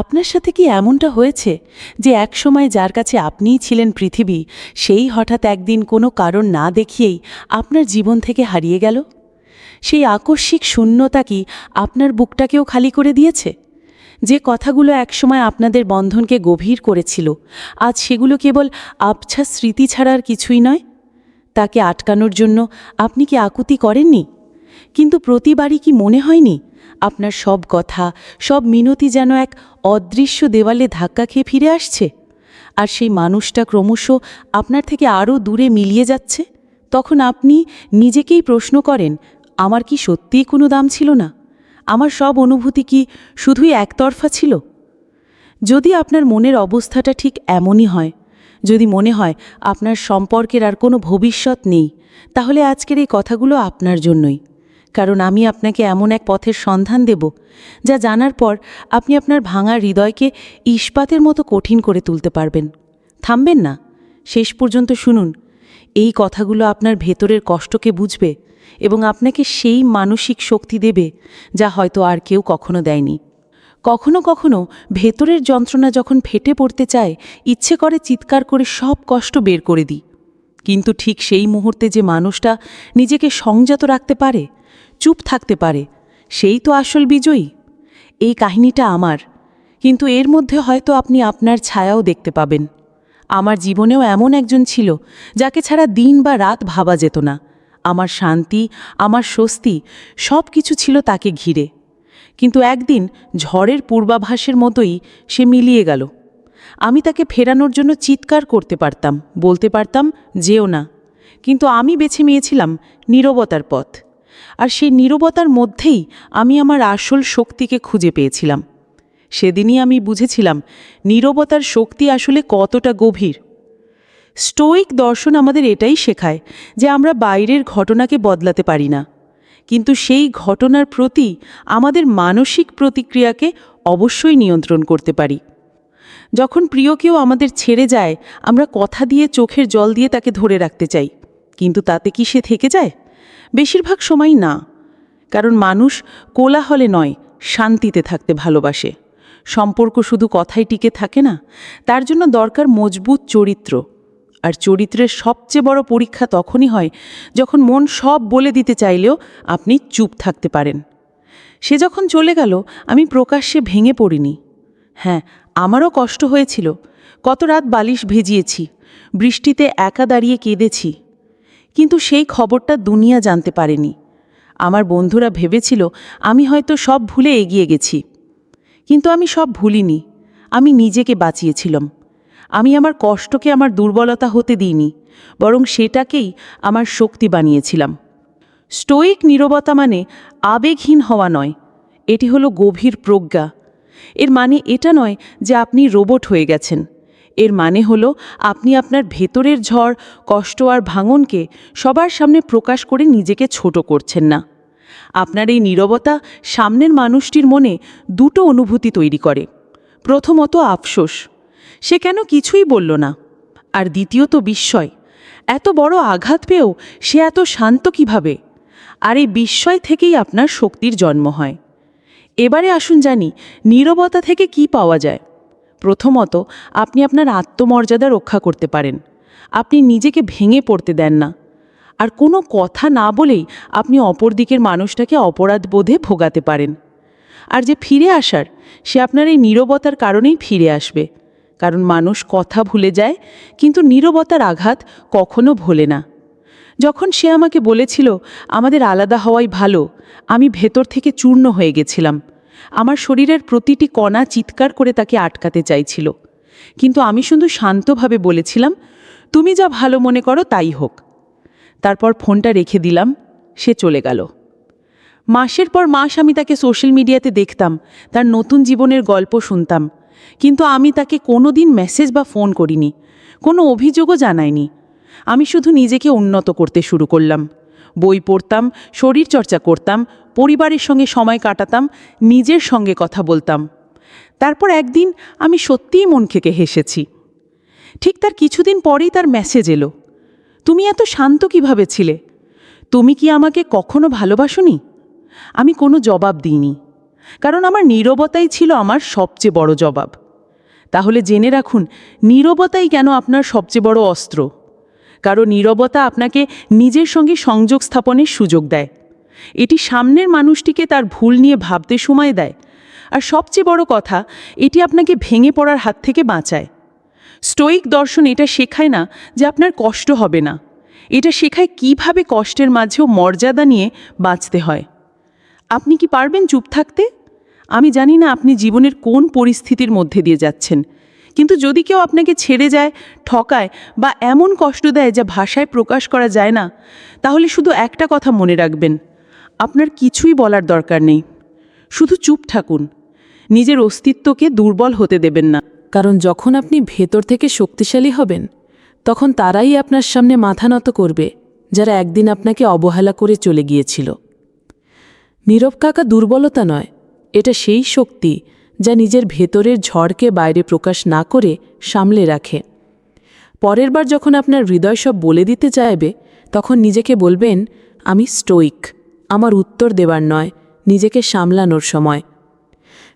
আপনার সাথে কি এমনটা হয়েছে যে একসময় যার কাছে আপনিই ছিলেন পৃথিবী, সেই হঠাৎ একদিন কোনো কারণ না দেখিয়েই আপনার জীবন থেকে হারিয়ে গেল? সেই আকস্মিক শূন্যতা কি আপনার বুকটাকেও খালি করে দিয়েছে? যে কথাগুলো একসময় আপনাদের বন্ধনকে গভীর করেছিল, আজ সেগুলো কেবল আবছা স্মৃতি ছাড়া আর কিছুই নয়? তাকে আটকানোর জন্য আপনি কি আকুতি করেননি? কিন্তু প্রতিবারই কি মনে হয়নি আপনার সব কথা, সব মিনতি যেন এক অদৃশ্য দেওয়ালে ধাক্কা খেয়ে ফিরে আসছে? আর সেই মানুষটা ক্রমশ আপনার থেকে আরও দূরে মিলিয়ে যাচ্ছে? তখন আপনি নিজেকেই প্রশ্ন করেন, আমার কি সত্যিই কোনো দাম ছিল না? আমার সব অনুভূতি কি শুধুই একতরফা ছিল? যদি আপনার মনের অবস্থাটা ঠিক এমনই হয়, যদি মনে হয় আপনার সম্পর্কের আর কোনো ভবিষ্যৎ নেই, তাহলে আজকের এই কথাগুলো আপনার জন্যই। কারণ আমি আপনাকে এমন এক পথের সন্ধান দেব, যা জানার পর আপনি আপনার ভাঙা হৃদয়কে ইস্পাতের মতো কঠিন করে তুলতে পারবেন। থামবেন না। শেষ পর্যন্ত শুনুন। এই কথাগুলো আপনার ভেতরের কষ্টকে বুঝবে এবং আপনাকে সেই মানসিক শক্তি দেবে, যা হয়তো আর কেউ কখনো দেয়নি। কখনো কখনো ভেতরের যন্ত্রণা যখন ফেটে পড়তে চায়, ইচ্ছে করে চিৎকার করে সব কষ্ট বের করে দিই। কিন্তু ঠিক সেই মুহূর্তে যে মানুষটা নিজেকে সংযত রাখতে পারে, চুপ থাকতে পারে, সেই তো আসল বিজয়ী। এই কাহিনীটা আমার। কিন্তু এর মধ্যে হয়তো আপনি আপনার ছায়াও দেখতে পাবেন। আমার জীবনেও এমন একজন ছিল যাকে ছাড়া দিন বা রাত ভাবা যেত না। আমার শান্তি, আমার স্বস্তি সব কিছু ছিল তাকে ঘিরে। কিন্তু একদিন ঝড়ের পূর্বাভাসের মতোই সে মিলিয়ে গেল। আমি তাকে ফেরানোর জন্য চিৎকার করতে পারতাম, বলতে পারতাম, যেও না। কিন্তু আমি বেছে নিয়েছিলাম নীরবতার পথ। আর সেই নীরবতার মধ্যেই আমি আমার আসল শক্তিকে খুঁজে পেয়েছিলাম। সেদিনই আমি বুঝেছিলাম নীরবতার শক্তি আসলে কতটা গভীর। স্টোইক দর্শন আমাদের এটাই শেখায় যে আমরা বাইরের ঘটনাকে বদলাতে পারি না। কিন্তু সেই ঘটনার প্রতি আমাদের মানসিক প্রতিক্রিয়াকে অবশ্যই নিয়ন্ত্রণ করতে পারি। যখন প্রিয় কেউ আমাদের ছেড়ে যায়, আমরা কথা দিয়ে চোখের জল দিয়ে তাকে ধরে রাখতে চাই। কিন্তু তাতে কি সে থেকে যায়? বেশিরভাগ সময় না। কারণ মানুষ কোলাহলে নয়, শান্তিতে থাকতে ভালোবাসে। সম্পর্ক শুধু কথাই টিকে থাকে না, তার জন্য দরকার মজবুত চরিত্র। আর চরিত্রের সবচেয়ে বড় পরীক্ষা তখনই হয় যখন মন সব বলে দিতে চাইলেও আপনি চুপ থাকতে পারেন। সে যখন চলে গেল, আমি প্রকাশ্যে ভেঙে পড়িনি। হ্যাঁ আমারও কষ্ট হয়েছিল। কত রাত বালিশ ভেজিয়েছি, বৃষ্টিতে একা দাঁড়িয়ে কেঁদেছি। কিন্তু সেই খবরটা দুনিয়া জানতে পারেনি। আমার বন্ধুরা ভেবেছিল আমি হয়তো সব ভুলে এগিয়ে গেছি। কিন্তু আমি সব ভুলিনি। আমি নিজেকে বাঁচিয়েছিলাম। আমি আমার কষ্টকে আমার দুর্বলতা হতে দিইনি, বরং সেটাকেই আমার শক্তি বানিয়েছিলাম। স্টোইক নীরবতা মানে আবেগহীন হওয়া নয়। এটি হলো গভীর প্রজ্ঞা। এর মানে এটা নয় যে আপনি রোবট হয়ে গেছেন। এর মানে হলো আপনি আপনার ভেতরের ঝড়, কষ্ট আর ভাঙনকে সবার সামনে প্রকাশ করে নিজেকে ছোট করছেন না। আপনার এই নীরবতা সামনের মানুষটির মনে দুটো অনুভূতি তৈরি করে। প্রথমত আফসোস, সে কেন কিছুই বলল না। আর দ্বিতীয়ত বিস্ময়, এত বড় আঘাত পেয়েও সে এত শান্ত কীভাবে? আর এই বিস্ময় থেকেই আপনার শক্তির জন্ম হয়। এবারে আসুন জানি, নীরবতা থেকে কি পাওয়া যায়। প্রথমত, আপনি আপনার আত্মমর্যাদা রক্ষা করতে পারেন। আপনি নিজেকে ভেঙে পড়তে দেন না। আর কোনো কথা না বলেই আপনি অপর দিকের মানুষটাকে অপরাধ বোধে ভোগাতে পারেন। আর যে ফিরে আসার, সে আপনার এই নীরবতার কারণেই ফিরে আসবে। কারণ মানুষ কথা ভুলে যায়, কিন্তু নীরবতার আঘাত কখনো ভোলে না। যখন সে আমাকে বলেছিল, আমাদের আলাদা হওয়াই ভালো, আমি ভেতর থেকে চূর্ণ হয়ে গেছিলাম। আমার শরীরের প্রতিটি কণা চিৎকার করে তাকে আটকাতে চাইছিল। কিন্তু আমি শুধু শান্তভাবে বলেছিলাম, তুমি যা ভালো মনে করো তাই হোক। তারপর ফোনটা রেখে দিলাম, সে চলে গেল। মাসের পর মাস আমি তাকে সোশ্যাল মিডিয়াতে দেখতাম, তার নতুন জীবনের গল্প শুনতাম। কিন্তু আমি তাকে কোনো দিন মেসেজ বা ফোন করিনি, কোনো অভিযোগও জানাইনি। আমি শুধু নিজেকে উন্নত করতে শুরু করলাম। বই পড়তাম, শরীর চর্চা করতাম, পরিবারের সঙ্গে সময় কাটাতাম, নিজের সঙ্গে কথা বলতাম। তারপর একদিন আমি সত্যিই মন থেকে হেসেছি। ঠিক তার কিছুদিন পরেই তার মেসেজ এলো। তুমি এত শান্ত কীভাবে ছিলে? তুমি কি আমাকে কখনো ভালোবাসনি? আমি কোনো জবাব দিইনি। কারণ আমার নীরবতাই ছিল আমার সবচেয়ে বড় জবাব। তাহলে জেনে রাখুন, নীরবতাই কেন আপনার সবচেয়ে বড় অস্ত্র? কারণ নীরবতা আপনাকে নিজের সঙ্গে সংযোগ স্থাপনের সুযোগ দেয়। এটি সামনের মানুষটিকে তার ভুল নিয়ে ভাবতে সময় দেয়। আর সবচেয়ে বড় কথা, এটি আপনাকে ভেঙে পড়ার হাত থেকে বাঁচায়। স্টোইক দর্শন এটা শেখায় না যে আপনার কষ্ট হবে না। এটা শেখায় কীভাবে কষ্টের মাঝেও মর্যাদা নিয়ে বাঁচতে হয়। আপনি কি পারবেন চুপ থাকতে? আমি জানি না আপনি জীবনের কোন পরিস্থিতির মধ্যে দিয়ে যাচ্ছেন। কিন্তু যদি কেউ আপনাকে ছেড়ে যায়, ঠকায় বা এমন কষ্ট দেয় যা ভাষায় প্রকাশ করা যায় না, তাহলে শুধু একটা কথা মনে রাখবেন, আপনার কিছুই বলার দরকার নেই। শুধু চুপ থাকুন, নিজের অস্তিত্বকে দুর্বল হতে দেবেন না। কারণ যখন আপনি ভেতর থেকে শক্তিশালী হবেন, তখন তারাই আপনার সামনে মাথা নত করবে, যারা একদিন আপনাকে অবহেলা করে চলে গিয়েছিল। নীরব কাকা দুর্বলতা নয়, এটা সেই শক্তি যা নিজের ভেতরের ঝড়কে বাইরে প্রকাশ না করে সামলে রাখে। পরের বার যখন আপনার হৃদয় সব বলে দিতে চাইবে, তখন নিজেকে বলবেন, আমি স্টোইক আমার উত্তর দেবার নয়, নিজেকে সামলানোর সময়।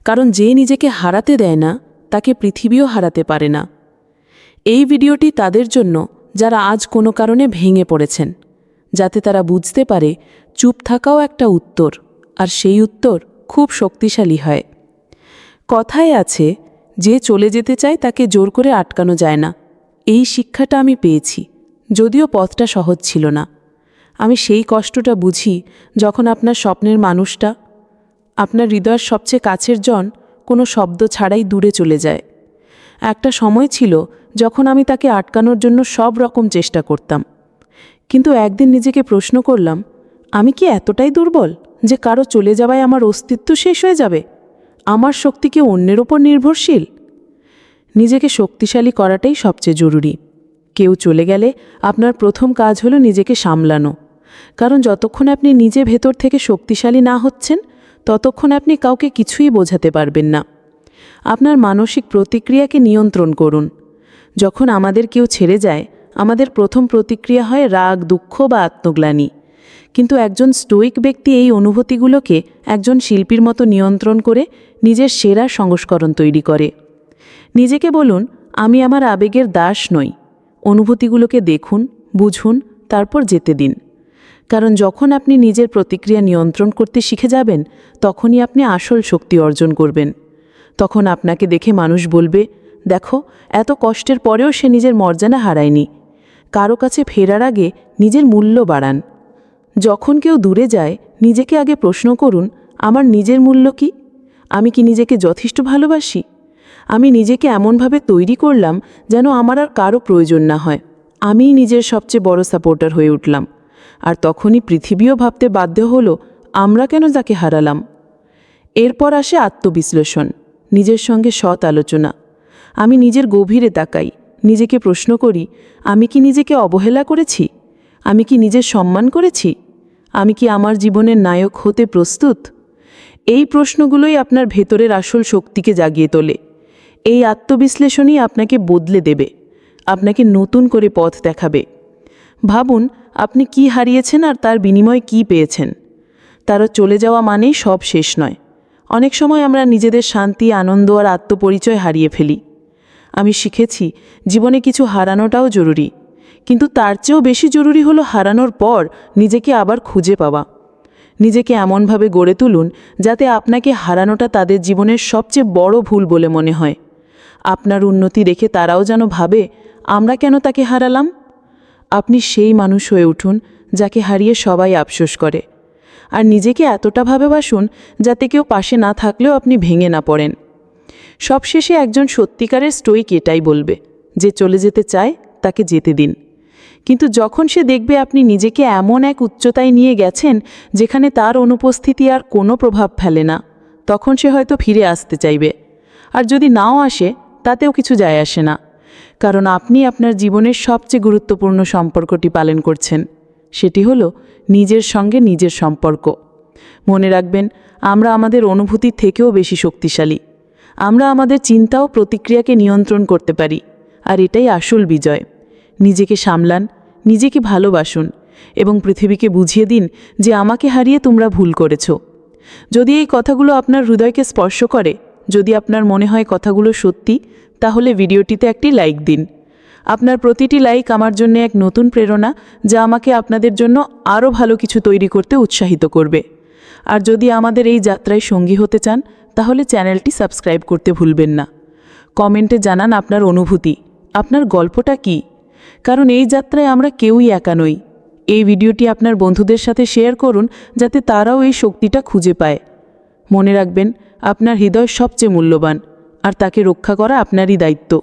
কারণ যে নিজেকে হারাতে দেয় না, তাকে পৃথিবীও হারাতে পারে না। এই ভিডিওটি তাদের জন্য, যারা আজ কোনো কারণে ভেঙে পড়েছেন, যাতে তারা বুঝতে পারে, চুপ থাকাও একটা উত্তর, আর সেই উত্তর খুব শক্তিশালী হয়। কথায় আছে, যে চলে যেতে চায় তাকে জোর করে আটকানো যায় না। এই শিক্ষাটা আমি পেয়েছি, যদিও পথটা সহজ ছিল না। আমি সেই কষ্টটা বুঝি যখন আপনার স্বপ্নের মানুষটা, আপনার হৃদয়ের সবচেয়ে কাছের জন, কোনো শব্দ ছাড়াই দূরে চলে যায়। একটা সময় ছিল যখন আমি তাকে আটকানোর জন্য সব রকম চেষ্টা করতাম। কিন্তু একদিন নিজেকে প্রশ্ন করলাম, আমি কি এতটাই দুর্বল যে কারও চলে যাওয়ায় আমার অস্তিত্ব শেষ হয়ে যাবে? আমার শক্তি কি অন্যের ওপর নির্ভরশীল? নিজেকে শক্তিশালী করাটাই সবচেয়ে জরুরি। কেউ চলে গেলে আপনার প্রথম কাজ হলো নিজেকে সামলানো। কারণ যতক্ষণ আপনি নিজে ভেতর থেকে শক্তিশালী না হচ্ছেন, ততক্ষণ আপনি কাউকে কিছুই বোঝাতে পারবেন না। আপনার মানসিক প্রতিক্রিয়াকে নিয়ন্ত্রণ করুন। যখন আমাদের কেউ ছেড়ে যায়, আমাদের প্রথম প্রতিক্রিয়া হয় রাগ, দুঃখ বা আত্মগ্লানি। কিন্তু একজন স্টোইক ব্যক্তি এই অনুভূতিগুলোকে একজন শিল্পীর মতো নিয়ন্ত্রণ করে নিজের সেরা সংস্করণ তৈরি করে। নিজেকে বলুন, আমি আমার আবেগের দাস নই। অনুভূতিগুলোকে দেখুন, বুঝুন, তারপর যেতে দিন। কারণ যখন আপনি নিজের প্রতিক্রিয়া নিয়ন্ত্রণ করতে শিখে যাবেন, তখনই আপনি আসল শক্তি অর্জন করবেন। তখন আপনাকে দেখে মানুষ বলবে, দেখো, এত কষ্টের পরেও সে নিজের মর্যাদা হারায়নি। কারও কাছে ফেরার আগে নিজের মূল্য বাড়ান। যখন কেউ দূরে যায়, নিজেকে আগে প্রশ্ন করুন, আমার নিজের মূল্য কি? আমি কি নিজেকে যথেষ্ট ভালোবাসি? আমি নিজেকে এমনভাবে তৈরি করলাম যেন আমার আর কারও প্রয়োজন না হয়। আমিই নিজের সবচেয়ে বড় সাপোর্টার হয়ে উঠলাম। আর তখনই পৃথিবীও ভাবতে বাধ্য হলো, আমরা কেন তাকে হারালাম? এরপর আসে আত্মবিশ্লেষণ, নিজের সঙ্গে সৎ আলোচনা। আমি নিজের গভীরে তাকাই, নিজেকে প্রশ্ন করি, আমি কি নিজেকে অবহেলা করেছি? আমি কি নিজের সম্মান করেছি? আমি কি আমার জীবনের নায়ক হতে প্রস্তুত? এই প্রশ্নগুলোই আপনার ভেতরের আসল শক্তিকে জাগিয়ে তোলে। এই আত্মবিশ্লেষণই আপনাকে বদলে দেবে। আপনাকে নতুন করে পথ দেখাবে। ভাবুন, আপনি কি হারিয়েছেন আর তার বিনিময়ে কি পেয়েছেন? তারা চলে যাওয়া মানেই সব শেষ নয়। অনেক সময় আমরা নিজেদের শান্তি, আনন্দ আর আত্মপরিচয় হারিয়ে ফেলি। আমি শিখেছি, জীবনে কিছু হারানোটাও জরুরি। কিন্তু তার চেয়েও বেশি জরুরি হলো হারানোর পর নিজেকে আবার খুঁজে পাওয়া। নিজেকে এমনভাবে গড়ে তুলুন যাতে আপনাকে হারানোটা তাদের জীবনের সবচেয়ে বড় ভুল বলে মনে হয়। আপনার উন্নতি দেখে তারাও যেন ভাবে, আমরা কেন তাকে হারালাম? আপনি সেই মানুষ হয়ে উঠুন যাকে হারিয়ে সবাই আফসোস করে। আর নিজেকে এতটা ভাবে বাসুন যাতে কেউ পাশে না থাকলেও আপনি ভেঙে না পড়েন। সবশেষে একজন সত্যিকারের স্টোইক এটাই বলবে, যে চলে যেতে চায়, তাকে যেতে দিন। কিন্তু যখন সে দেখবে আপনি নিজেকে এমন এক উচ্চতায় নিয়ে গেছেন, যেখানে তার অনুপস্থিতি আর কোনো প্রভাব ফেলে না, তখন সে হয়তো ফিরে আসতে চাইবে। আর যদি নাও আসে, তাতেও কিছু যায় আসে না। কারণ আপনি আপনার জীবনের সবচেয়ে গুরুত্বপূর্ণ সম্পর্কটি পালন করছেন, সেটি হলো নিজের সঙ্গে নিজের সম্পর্ক। মনে রাখবেন, আমরা আমাদের অনুভূতির থেকেও বেশি শক্তিশালী। আমরা আমাদের চিন্তা ও প্রতিক্রিয়াকে নিয়ন্ত্রণ করতে পারি, আর এটাই আসল বিজয়। নিজেকে সামলান, নিজেকে ভালোবাসুন এবং পৃথিবীকে বুঝিয়ে দিন যে আমাকে হারিয়ে তোমরা ভুল করেছ। যদি এই কথাগুলো আপনার হৃদয়কে স্পর্শ করে, যদি আপনার মনে হয় কথাগুলো সত্যি, তাহলে ভিডিওটিতে একটি লাইক দিন। আপনার প্রতিটি লাইক আমার জন্য এক নতুন প্রেরণা যা আমাকে আপনাদের জন্য আরও ভালো কিছু তৈরি করতে উৎসাহিত করবে। আর যদি আমাদের এই যাত্রায় সঙ্গী হতে চান, তাহলে চ্যানেলটি সাবস্ক্রাইব করতে ভুলবেন না। কমেন্টে জানান আপনার অনুভূতি, আপনার গল্পটা কি? কারণ এই যাত্রায় আমরা কেউই একা নই। এই ভিডিওটি আপনার বন্ধুদের সাথে শেয়ার করুন, যাতে তারাও এই শক্তিটা খুঁজে পায়। মনে রাখবেন, আপনার হৃদয় সবচেয়ে মূল্যবান, আর তাকে রক্ষা করা আপনারই দায়িত্ব।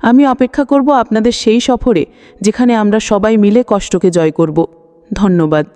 আমি অপেক্ষা করব আপনাদের সেই সফরে, যেখানে আমরা সবাই মিলে কষ্টকে জয় করব। ধন্যবাদ।